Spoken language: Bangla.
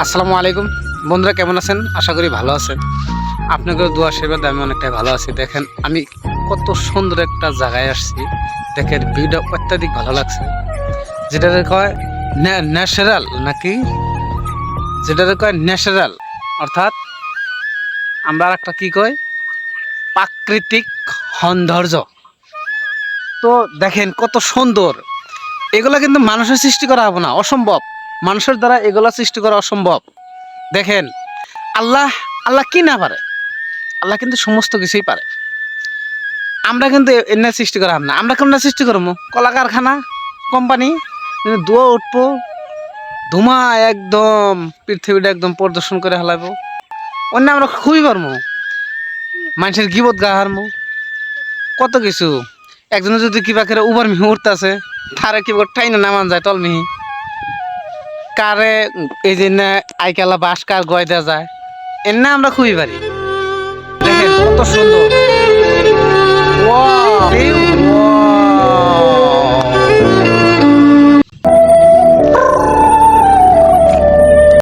আসসালামু আলাইকুম। বন্ধুরা, কেমন আছেন? আশা করি ভালো আছেন। আপনাদের দোয়া আশীর্বাদ আমি অনেকটাই ভালো আছি। দেখেন, আমি কত সুন্দর একটা জায়গায় আসছি। দেখেন, ভিউটা অত্যাধিক ভালো লাগছে। যেটাকে কয় ন্যাচারাল নাকি? যেটাকে কয় ন্যাচারাল। অর্থাৎ আমরা একটা কী কই? প্রাকৃতিক সৌন্দর্য। তো দেখেন, কত সুন্দর। এগুলো কিন্তু মানুষের সৃষ্টি করা হবে না। অসম্ভব। মানুষের দ্বারা এগুলা সৃষ্টি করা অসম্ভব। দেখেন, আল্লাহ আল্লাহ কি না পারে? আল্লাহ কিন্তু সমস্ত কিছুই পারে। আমরা কিন্তু এনে সৃষ্টি করা না। আমরা কেমন সৃষ্টি করব? কলা কারখানা কোম্পানি ধোয়া উঠবো, ধুমা একদম, পৃথিবীটা একদম প্রদর্শন করে হালাবো অন্য আমরা খুবই পারব মানুষের গিবত গা হারমো। কত কিছু। একজনে যদি কিবা করে উবার মিহি উঠতেছে, তারে কিবা না নামান যায় তল মিহি কারে এই যে না আইকালা বাস কার গয়দা যায়। এর না আমরা খুবই পারি। দেখেন কত সুন্দর!